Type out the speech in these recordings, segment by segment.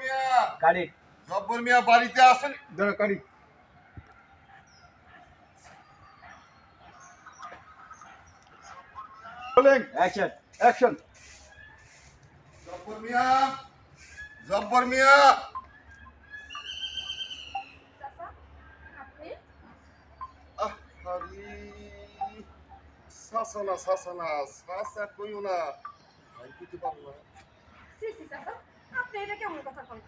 মিয়া। গাড়ি। জব্বর মিয়া বাড়িতে আসেন। ধরো গাড়ি। বলেন। অ্যাকশন অ্যাকশন জব্বর মিয়া জব্বর মিয়া। সাসানা সাসানা সাসা কইও না। কইতে পারব না সি সি চাচা আপনি এটা কেমন কথা কন।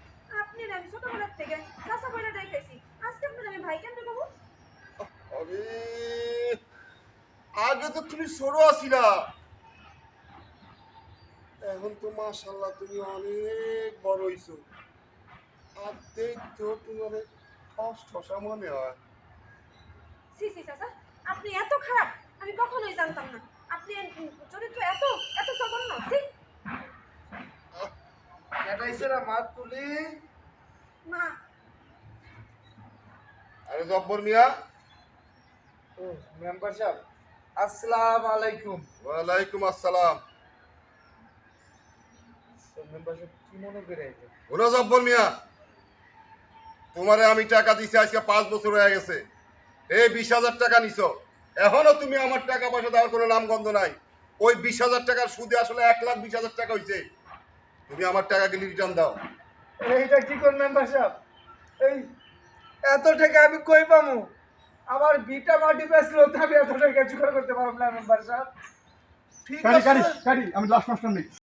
আপনি আমি ছোটবেলার থেকে চাচা কইরা দেখাইছি আজকে আপনার আমি ভাই কেন কব আরে আগে তো তুমি ছোট আছিলা এখন তো মাশাল্লাহ তুমি অনেক বড় হইছো। আর দেখতো তোমার ঠস ঠসা মনে হয়। সি সি চাচা আপনি এত খারাপ আমি কখনোই জানতাম না আপনি উম, চরিত্র এত এত জঘন্য ঠিক কেটাইছে না মাত তুলি। মা। আরে জব্বর মিয়া। ও মেম্বার সাহেব। আসসালাম আলাইকুম। ওয়ালাইকুম আসসালাম। মেম্বার সাহেব কি মনে করে আইছে জব্বর মিয়া তোমারে আমি টাকা দিছি আজকে পাঁচ বছর হয়ে গেছে। এই বিশ হাজার টাকা নিছো। এখনও তুমি আমার টাকা পয়সা দেওয়ার কোনো নামগন্ধ নাই। ওই বিশ হাজার টাকার সুদে আসলে এক লাখ বিশ হাজার টাকা হয়েছে তুমি আমার টাকা টাকাকে রিটার্ন দাও। এইটা কি কোন মেম্বার সাহেব? এই এত টাকা আমি কই পামু? আমার বিটা মাটি বেচলো তবে আমি এত টাকা জোগাড় করতে পারব না মেম্বার সাহেব। ঠিক আছে। গাড়ি গাড়ি আমি লাস্ট মাস্টার নেই।